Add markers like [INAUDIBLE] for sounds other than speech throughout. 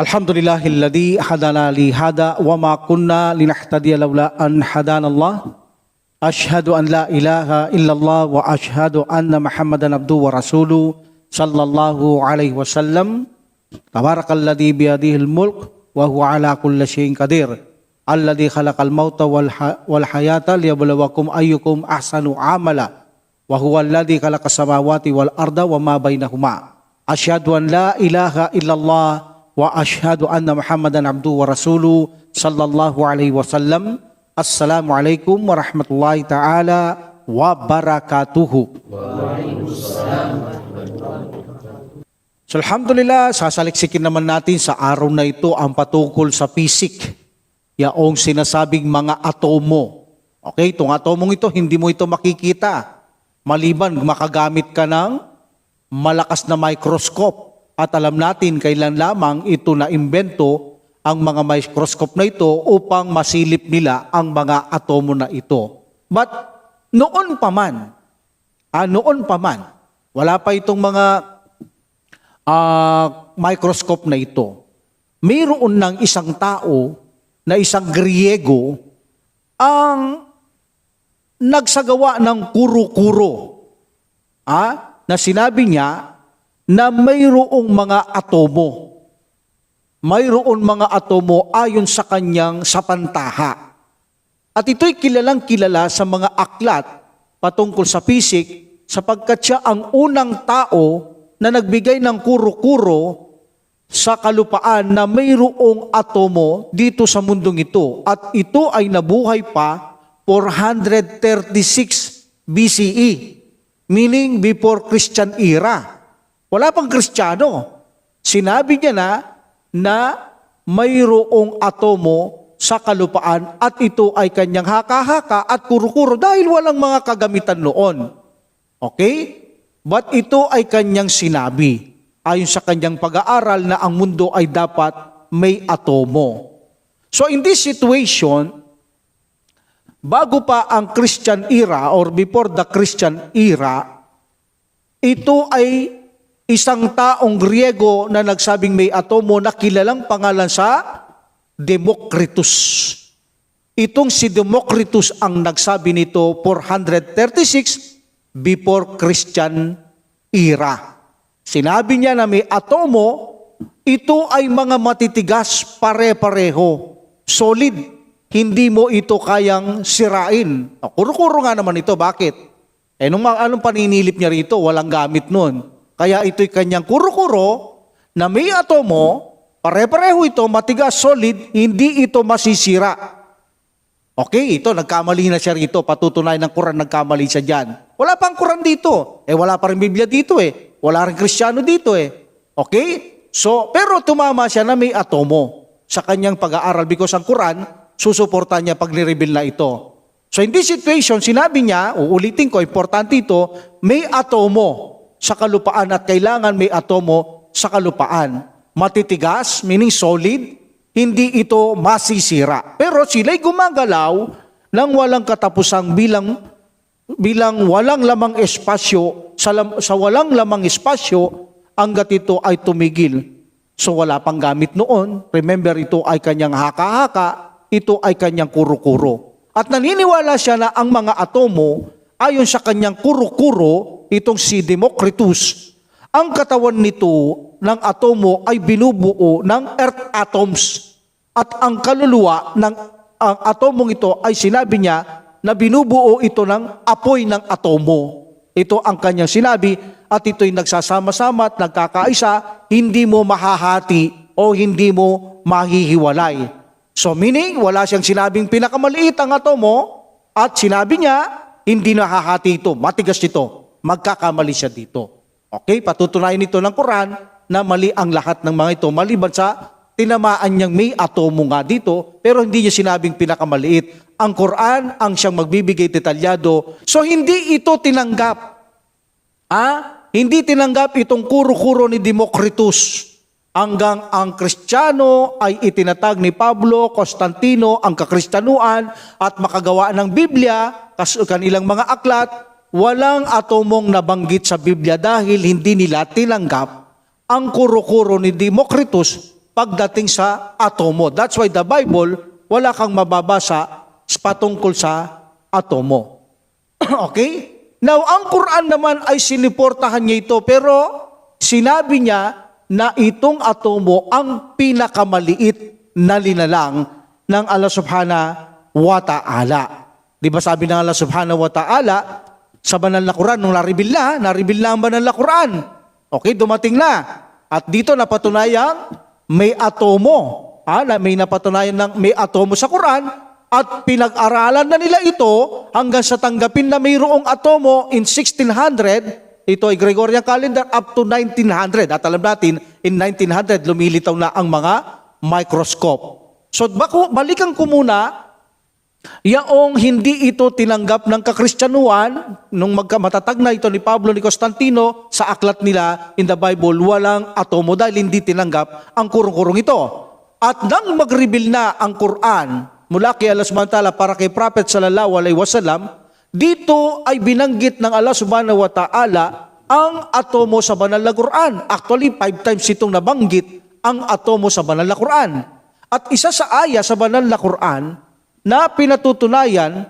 الحمد لله الذي هدانا لهذا وما كنا لنهتدي لولا أن هدانا الله. أشهد أن لا إله إلا الله وأشهد أن محمدا عبده ورسوله صلى الله عليه وسلم. تبارك الذي بيده الملك وهو على كل شيء قدير. الذي خلق الموت والح- والحياة ليبلوكم أيكم أحسن عملا. وهو الذي خلق السماوات والأرض وما بينهما. أشهد أن لا إله إلا الله وأشهد أن محمدا عبده ورسوله صلى الله عليه وسلم السلام عليكم ورحمة الله تعالى وبركاته So Alhamdulillah, sasaliksikin naman natin sa araw na ito ang patungkol sa pisik, yaong sinasabing mga atomo. Okay, itong atomong ito, hindi mo ito makikita. Maliban, makagamit ka ng malakas na microscope. at alam natin, kailan lamang ito na imbento ang mga microscope na ito upang masilip nila ang mga atomo na ito. But noon pa man, ah, noon pa man, wala pa itong mga ah, microscope na ito. Mayroon ng isang tao na isang Griego ang nagsagawa ng kuro-kuro. Ah, na sinabi niya na mayroong mga atomo. Mayroon mga atomo ayon sa kanyang sapantaha. At ito'y kilalang kilala sa mga aklat patungkol sa pisik sapagkat siya ang unang tao na nagbigay ng kuro-kuro sa kalupaan na mayroong atomo dito sa mundong ito. At ito ay nabuhay pa 436 BCE, meaning before Christian era. Wala pang Kristiyano. Sinabi niya na na mayroong atomo sa kalupaan at ito ay kanyang haka-haka at kuro-kuro dahil walang mga kagamitan noon. Okay? But ito ay kanyang sinabi ayon sa kanyang pag-aaral na ang mundo ay dapat may atomo. So in this situation, bago pa ang Christian era or before the Christian era, ito ay isang taong Griego na nagsabing may atomo na kilalang pangalan sa Democritus. Itong si Democritus ang nagsabi nito 436 before Christian era. Sinabi niya na may atomo, ito ay mga matitigas pare-pareho, solid. Hindi mo ito kayang sirain. Kuro-kuro nga naman ito, bakit? Eh, nung anong paninilip niya rito, walang gamit nun. Kaya ito'y kanyang kuro-kuro na may atomo, pare-pareho ito, matigas, solid, hindi ito masisira. Okay, ito, nagkamali na siya rito. Patutunayan ng Quran, nagkamali siya dyan. Wala pang Quran dito. Eh, wala pa rin Biblia dito eh. Wala rin Kristiyano dito eh. Okay? So, pero tumama siya na may atomo sa kanyang pag-aaral because ang Quran, susuporta niya pag nireveal na ito. So, in this situation, sinabi niya, uulitin ko, importante ito, may atomo sa kalupaan at kailangan may atomo sa kalupaan. Matitigas, meaning solid, hindi ito masisira. Pero sila'y gumagalaw ng walang katapusang bilang bilang walang lamang espasyo sa, lam- sa walang lamang espasyo hanggat ito ay tumigil. So wala pang gamit noon. Remember, ito ay kanyang haka-haka, ito ay kanyang kuro-kuro. At naniniwala siya na ang mga atomo, ayon sa kanyang kuro-kuro, itong si Democritus, ang katawan nito ng atomo ay binubuo ng earth atoms. At ang kaluluwa ng ang atomong ito ay sinabi niya na binubuo ito ng apoy ng atomo. Ito ang kanyang sinabi at ito'y nagsasama-sama at nagkakaisa, hindi mo mahahati o hindi mo mahihiwalay. So meaning, wala siyang sinabing pinakamaliit ang atomo at sinabi niya, hindi nahahati ito, matigas ito, magkakamali siya dito. Okay, patutunayan ito ng Quran na mali ang lahat ng mga ito maliban sa tinamaan niyang may atomo nga dito pero hindi niya sinabing pinakamaliit. Ang Quran ang siyang magbibigay detalyado. So hindi ito tinanggap. Ah, hindi tinanggap itong kuro-kuro ni Democritus hanggang ang Kristiyano ay itinatag ni Pablo, Constantino, ang kakristyanuan at makagawa ng Biblia, kanilang mga aklat, walang atomong nabanggit sa Biblia dahil hindi nila tinanggap ang kuro-kuro ni Democritus pagdating sa atomo. That's why the Bible, wala kang mababasa patungkol sa atomo. [CLEARS THROAT] okay? Now, ang Quran naman ay siniportahan niya ito, pero sinabi niya na itong atomo ang pinakamaliit na linalang ng Allah subhanahu wa ta'ala. Di ba sabi ng Allah subhanahu wa ta'ala sa banal na Quran, nung naribil na, naribil na ang banal na Quran. Okay, dumating na. At dito napatunayang may atomo. Ha, may napatunayan ng may atomo sa Quran at pinag-aralan na nila ito hanggang sa tanggapin na mayroong atomo in 1600 ito ay Gregorian calendar up to 1900. At alam natin, in 1900, lumilitaw na ang mga microscope. So, bako, balikan ko muna, yaong hindi ito tinanggap ng kakristyanuan, nung magkamatatag na ito ni Pablo ni Constantino, sa aklat nila in the Bible, walang atomo dahil hindi tinanggap ang kurong-kurong ito. At nang mag-reveal na ang Quran mula kay Allah subhanahu wa ta'ala para kay Prophet sallallahu alaihi wasallam, dito ay binanggit ng Allah subhanahu wa ta'ala ang atomo sa banal na Quran. Actually, five times itong nabanggit ang atomo sa banal na Quran. At isa sa aya sa banal na Quran na pinatutunayan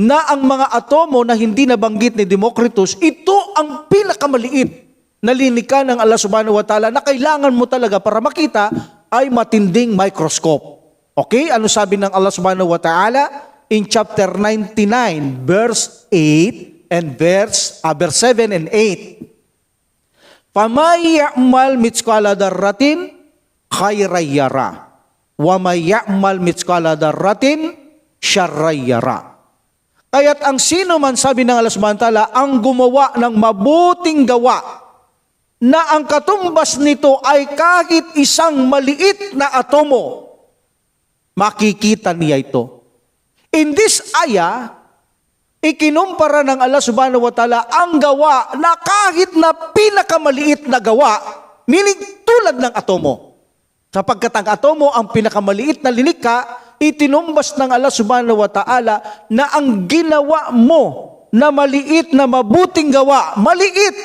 na ang mga atomo na hindi nabanggit ni Democritus, ito ang pinakamaliit na linika ng Allah subhanahu wa ta'ala na kailangan mo talaga para makita ay matinding microscope. Okay? Ano sabi ng Allah subhanahu wa ta'ala? In chapter 99, verse 8 and verse, uh, verse 7 and 8. Famay ya'mal mitskala darratin khayrayara. Wa may ya'mal mitskala syarrayara. Kaya't ang sino man sabi ng Allah subhanahu ang gumawa ng mabuting gawa na ang katumbas nito ay kahit isang maliit na atomo, makikita niya ito. In this aya, ikinumpara ng Allah subhanahu wa ta'ala ang gawa na kahit na pinakamaliit na gawa, meaning tulad ng atomo. Sapagkat ang atomo ang pinakamaliit na linika, itinumbas ng Allah subhanahu wa ta'ala na ang ginawa mo na maliit na mabuting gawa, maliit,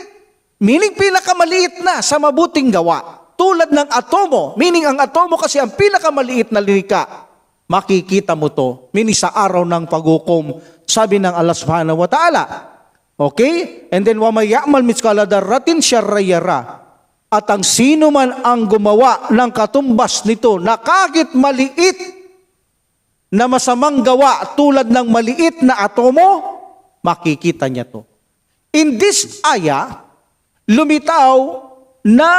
meaning pinakamaliit na sa mabuting gawa. Tulad ng atomo, meaning ang atomo kasi ang pinakamaliit na linika. Makikita mo to, meaning sa araw ng paghukom, sabi ng Allah subhanahu wa ta'ala. Okay? And then, وَمَا يَعْمَلْ مِثْقَالَ ذَرَّةٍ شَرًّا يَرَهُ At ang sino man ang gumawa ng katumbas nito na kahit maliit na masamang gawa tulad ng maliit na atomo, makikita niya to. In this aya, lumitaw na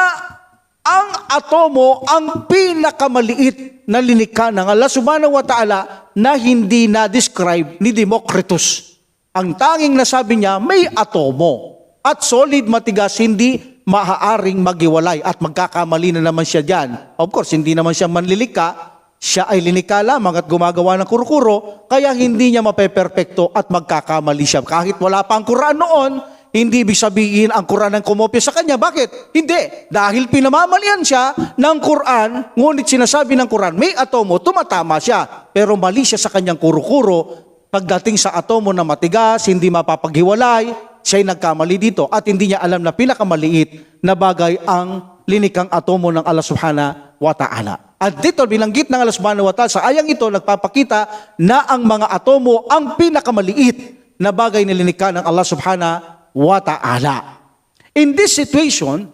ang atomo ang pinakamaliit na linika ng Allah subhanahu wa ta'ala na hindi na-describe ni Democritus. Ang tanging nasabi niya, may atomo. At solid, matigas, hindi maaaring magiwalay at magkakamali na naman siya dyan. Of course, hindi naman siya manlilika, siya ay linika lamang at gumagawa ng kurukuro, kaya hindi niya mapeperpekto at magkakamali siya. Kahit wala pa ang Quran noon, hindi ibig sabihin ang Quran ang kumopya sa kanya. Bakit? Hindi. Dahil pinamamalian siya ng Quran, ngunit sinasabi ng Quran, may atomo, tumatama siya. Pero mali siya sa kanyang kuro-kuro. Pagdating sa atomo na matigas, hindi mapapaghiwalay, siya'y nagkamali dito at hindi niya alam na pinakamaliit na bagay ang linikang atomo ng Allah subhanahu wa ta'ala. At dito binanggit ng Allah subhanahu wa ta'ala sa ayang ito nagpapakita na ang mga atomo ang pinakamaliit na bagay na linika ng Allah subhanahu wa ta'ala. In this situation,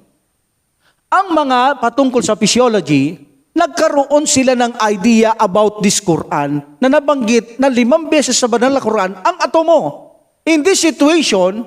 ang mga patungkol sa physiology, nagkaroon sila ng idea about this Quran na nabanggit na limang beses sa banal na Quran ang atomo. In this situation,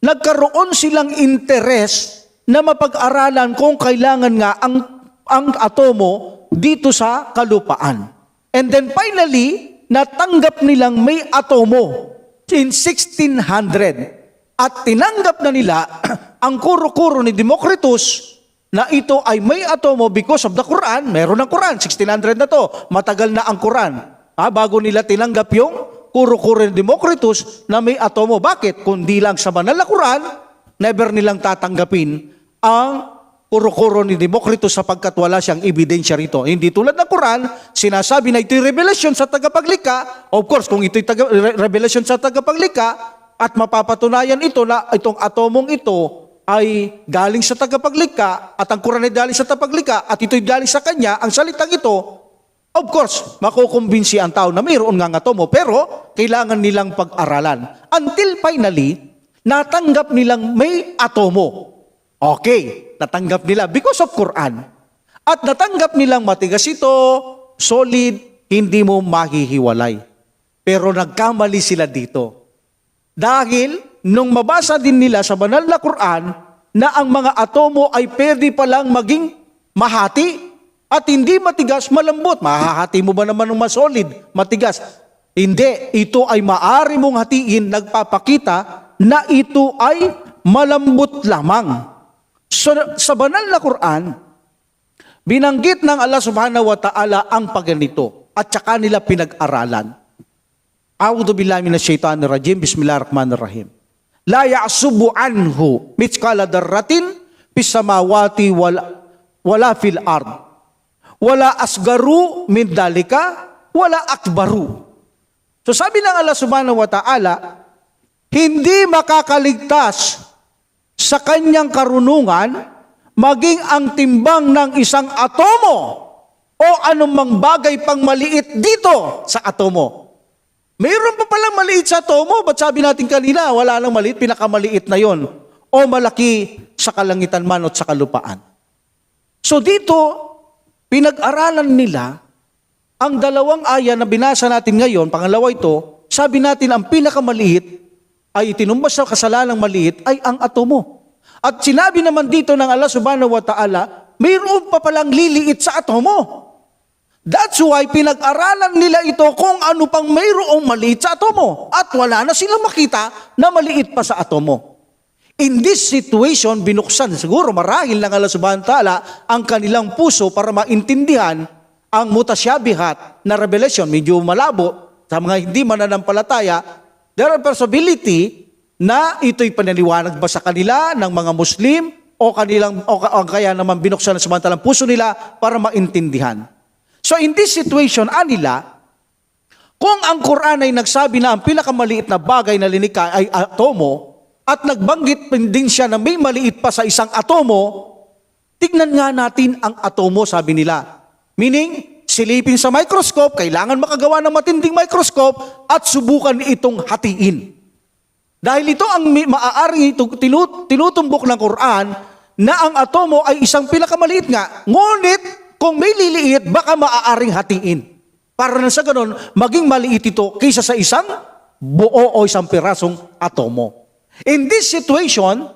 nagkaroon silang interes na mapag-aralan kung kailangan nga ang, ang atomo dito sa kalupaan. And then finally, natanggap nilang may atomo in 1600. At tinanggap na nila [CLEARS THROAT] ang kuro-kuro ni Democritus na ito ay may atomo because of the Quran. Meron ng Quran, 1600 na to. Matagal na ang Quran. Ha, bago nila tinanggap yung kuro-kuro ni Democritus na may atomo. Bakit? Kundi lang sa banal na Quran, never nilang tatanggapin ang kuro-kuro ni Democritus sapagkat wala siyang ebidensya rito. Hindi tulad ng Quran, sinasabi na ito'y revelation sa tagapaglikha. Of course, kung ito'y taga- re- revelation sa tagapaglikha, at mapapatunayan ito na itong atomong ito ay galing sa tagapaglikha at ang Quran ay galing sa tagapaglikha at ito'y galing sa kanya, ang salitang ito, of course, makukumbinsi ang tao na mayroon nga atomo, pero kailangan nilang pag-aralan. Until finally, natanggap nilang may atomo. Okay, natanggap nila because of Quran. At natanggap nilang matigas ito, solid, hindi mo mahihiwalay. Pero nagkamali sila dito. Dahil nung mabasa din nila sa banal na Quran na ang mga atomo ay pwede palang maging mahati at hindi matigas, malambot. Mahahati mo ba naman ng mas solid, matigas? Hindi. Ito ay maari mong hatiin, nagpapakita na ito ay malambot lamang. So, sa banal na Quran, binanggit ng Allah subhanahu wa ta'ala ang pagganito at saka nila pinag-aralan. A'udhu billahi minash shaitanir rajim. Bismillahirrahmanirrahim. La ya'subu anhu mitskala darratin fis samawati wala, wala fil ard. Wala asgaru min dalika wala akbaru. So sabi ng Allah subhanahu wa ta'ala, hindi makakaligtas sa kanyang karunungan maging ang timbang ng isang atomo o anumang bagay pang maliit dito sa atomo. Mayroon pa palang maliit sa atomo. Ba't sabi natin kanina, wala nang maliit, pinakamaliit na yon. O malaki sa kalangitan man at sa kalupaan. So dito, pinag-aralan nila ang dalawang aya na binasa natin ngayon, pangalawa ito, sabi natin ang pinakamaliit ay itinumbas sa kasalanang maliit ay ang atomo. At sinabi naman dito ng Allah subhanahu wa ta'ala, mayroon pa palang liliit sa atomo. That's why pinag-aralan nila ito kung ano pang mayroong maliit sa atomo. At wala na silang makita na maliit pa sa atomo. In this situation, binuksan siguro marahil ng Allah subhanahu wa ta'ala ang kanilang puso para maintindihan ang mutasyabihat na revelation. Medyo malabo sa mga hindi mananampalataya. There are possibility na ito'y panaliwanag ba sa kanila ng mga Muslim o kanilang o, o kaya naman binuksan sa samantalang puso nila para maintindihan. So in this situation, anila, kung ang Quran ay nagsabi na ang pinakamaliit na bagay na linika ay atomo, at nagbanggit din siya na may maliit pa sa isang atomo, tignan nga natin ang atomo, sabi nila. Meaning, silipin sa microscope, kailangan makagawa ng matinding microscope at subukan itong hatiin. Dahil ito ang maaaring ito, tinut- tinutumbok ng Quran na ang atomo ay isang pinakamaliit nga. Ngunit, kung may liliit, baka maaaring hatiin. Para na sa ganun, maging maliit ito kaysa sa isang buo o isang pirasong atomo. In this situation,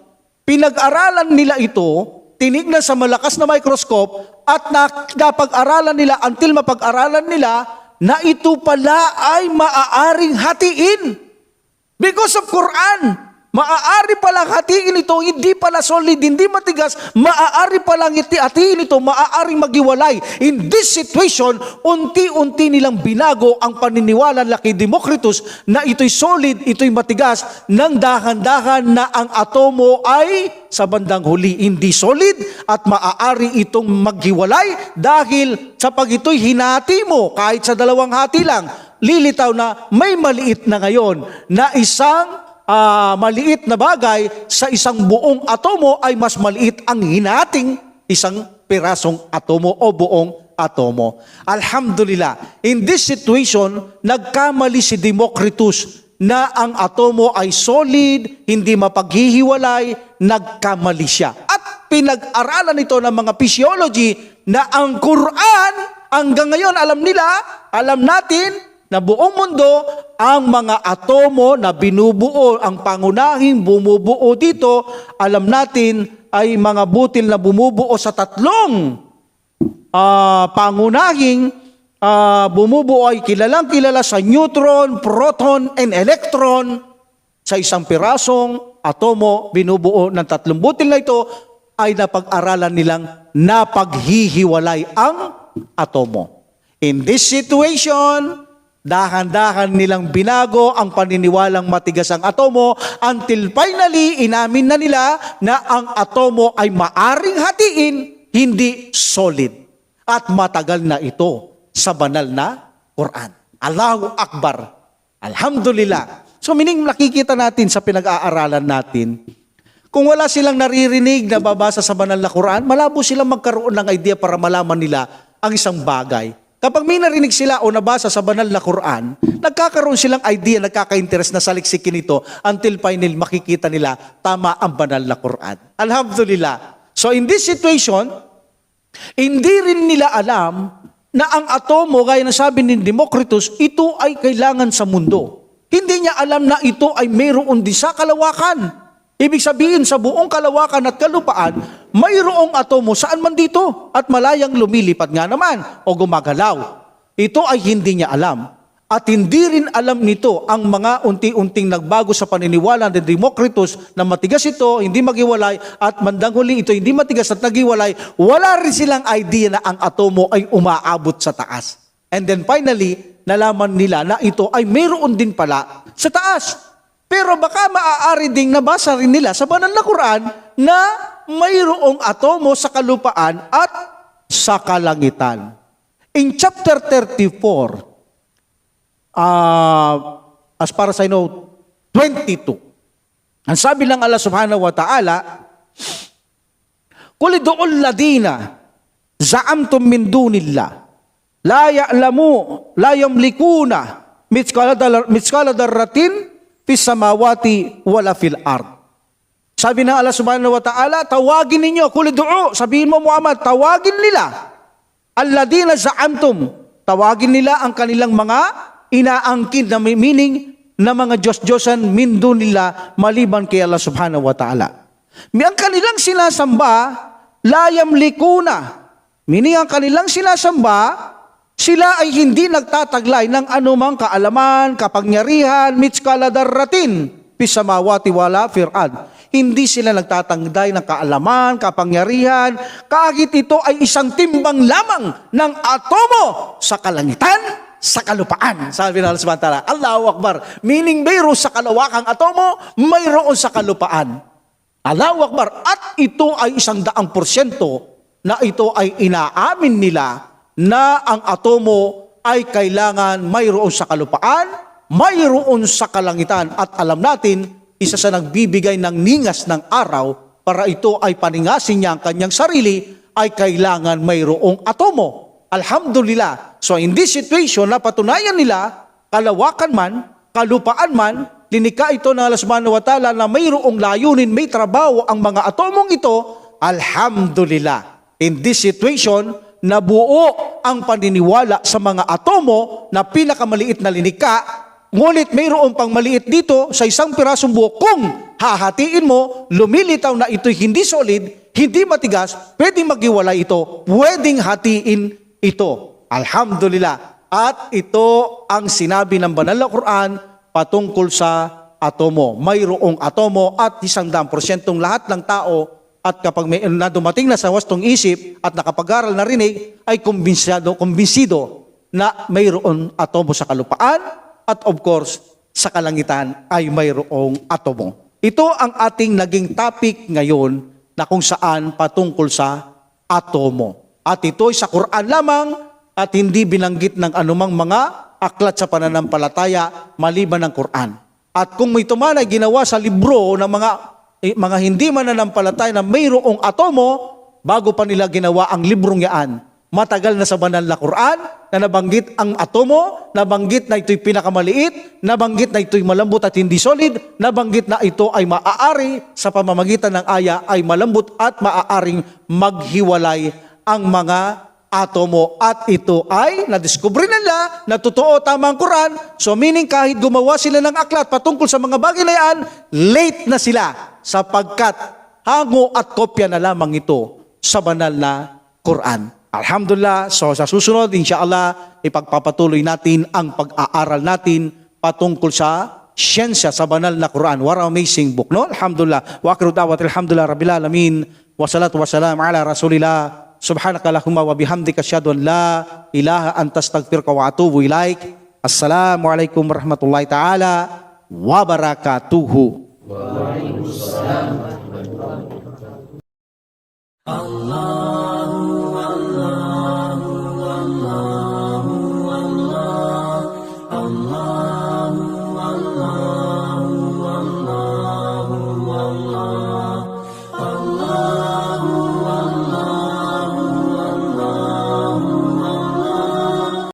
pinag-aralan nila ito, tinignan sa malakas na microscope, at na- napag-aralan nila until mapag-aralan nila na ito pala ay maaaring hatiin. Because of Quran. Maaari palang hatiin ito, hindi pala solid, hindi matigas, maaari palang hatiin ito, maaaring magiwalay. In this situation, unti-unti nilang binago ang paniniwala nila kay Democritus na ito'y solid, ito'y matigas, nang dahan-dahan na ang atomo ay sa bandang huli hindi solid at maaari itong maghiwalay dahil sa pag ito'y hinati mo kahit sa dalawang hati lang, lilitaw na may maliit na ngayon na isang ah, maliit na bagay sa isang buong atomo ay mas maliit ang hinating isang pirasong atomo o buong atomo. Alhamdulillah, in this situation, nagkamali si Democritus na ang atomo ay solid, hindi mapaghihiwalay, nagkamali siya. At pinag-aralan ito ng mga physiology na ang Quran, hanggang ngayon alam nila, alam natin, na buong mundo, ang mga atomo na binubuo, ang pangunahing bumubuo dito, alam natin ay mga butil na bumubuo sa tatlong ah, pangunahing ah, bumubuo ay kilalang kilala sa neutron, proton, and electron. Sa isang pirasong atomo, binubuo ng tatlong butil na ito, ay napag-aralan nilang napaghihiwalay ang atomo. In this situation, dahan-dahan nilang binago ang paniniwalang matigas ang atomo until finally inamin na nila na ang atomo ay maaring hatiin, hindi solid. At matagal na ito sa banal na Quran. Allahu Akbar. Alhamdulillah. So meaning nakikita natin sa pinag-aaralan natin, Kung wala silang naririnig na babasa sa banal na Quran, malabo silang magkaroon ng idea para malaman nila ang isang bagay. Kapag may narinig sila o nabasa sa banal na Quran, nagkakaroon silang idea, nagkaka-interest na saliksikin ito until finally makikita nila tama ang banal na Quran. Alhamdulillah. So in this situation, hindi rin nila alam na ang atomo, gaya ng sabi ni Democritus, ito ay kailangan sa mundo. Hindi niya alam na ito ay mayroon din sa kalawakan. Ibig sabihin sa buong kalawakan at kalupaan, mayroong atomo saan man dito at malayang lumilipad nga naman o gumagalaw. Ito ay hindi niya alam. At hindi rin alam nito ang mga unti-unting nagbago sa paniniwala ni Democritus na matigas ito, hindi magiwalay, at mandang huli ito, hindi matigas at nagiwalay. Wala rin silang idea na ang atomo ay umaabot sa taas. And then finally, nalaman nila na ito ay mayroon din pala sa taas. Pero baka maaari ding nabasa rin nila sa banal na Quran na mayroong atomo sa kalupaan at sa kalangitan. In chapter 34, uh, as far as I know, 22. Ang sabi lang Allah subhanahu wa ta'ala, Kuli doon ladina, za'amtum min dunillah, la ya'lamu, la yamlikuna, mitskala darratin, fis samawati wala fil ard. Sabi ng Allah subhanahu wa ta'ala, tawagin ninyo, kuli doon, sabihin mo Muhammad, tawagin nila, alladina za'amtum, tawagin nila ang kanilang mga inaangkin na meaning na mga Diyos-Diyosan min nila maliban kay Allah subhanahu wa ta'ala. Ang kanilang sinasamba, layam likuna. Meaning ang kanilang sinasamba, sila ay hindi nagtataglay ng anumang kaalaman, kapangyarihan, mitskala darratin, pisamawati wala fir'ad. Hindi sila nagtatangday ng kaalaman, kapangyarihan, kahit ito ay isang timbang lamang ng atomo sa kalangitan, sa kalupaan. Sabi ng Allah Allahu Akbar. Meaning mayroon sa kalawakang atomo, mayroon sa kalupaan. Allahu Akbar. At ito ay isang daang porsyento na ito ay inaamin nila na ang atomo ay kailangan mayroon sa kalupaan, mayroon sa kalangitan. At alam natin, isa sa nagbibigay ng ningas ng araw para ito ay paningasin niya ang kanyang sarili, ay kailangan mayroong atomo. Alhamdulillah. So in this situation, napatunayan nila, kalawakan man, kalupaan man, linika ito ng Allah subhanahu wa ta'ala na mayroong layunin, may trabaho ang mga atomong ito, Alhamdulillah. In this situation, nabuo ang paniniwala sa mga atomo na pinakamaliit na linika, ngunit mayroon pang maliit dito sa isang pirasong buo. Kung hahatiin mo, lumilitaw na ito'y hindi solid, hindi matigas, pwedeng magiwalay ito, pwedeng hatiin ito. Alhamdulillah. At ito ang sinabi ng banal na Quran patungkol sa atomo. Mayroong atomo at isang daang porsyentong lahat ng tao at kapag may na dumating na sa wastong isip at nakapag-aral na rinig, ay kumbinsyado, kumbinsido na mayroon atomo sa kalupaan at of course, sa kalangitan ay mayroong atomo. Ito ang ating naging topic ngayon na kung saan patungkol sa atomo. At ito ay sa Quran lamang at hindi binanggit ng anumang mga aklat sa pananampalataya maliban ng Quran. At kung may tuman ay ginawa sa libro ng mga mga hindi mananampalataya na mayroong atomo bago pa nila ginawa ang librong yaan. Matagal na sa banal na Quran na nabanggit ang atomo, nabanggit na ito'y pinakamaliit, nabanggit na ito'y malambot at hindi solid, nabanggit na ito ay maaari sa pamamagitan ng aya ay malambot at maaaring maghiwalay ang mga atomo at ito ay nadiskubre nila na totoo tama ang Quran. So meaning kahit gumawa sila ng aklat patungkol sa mga bagay na yan, late na sila sapagkat hango at kopya na lamang ito sa banal na Quran. Alhamdulillah, so sa susunod, insyaAllah, ipagpapatuloy natin ang pag-aaral natin patungkol sa siyensya sa banal na Quran. What an amazing book, no? Alhamdulillah. Wa akhiru da'wat alhamdulillah rabbil alamin. Wa salatu wa salam ala rasulillah. Subhanaka Allahumma wa bihamdika asyhadu an la ilaha anta astaghfiruka wa atubu ilaik. Assalamualaikum warahmatullahi taala wabarakatuhu.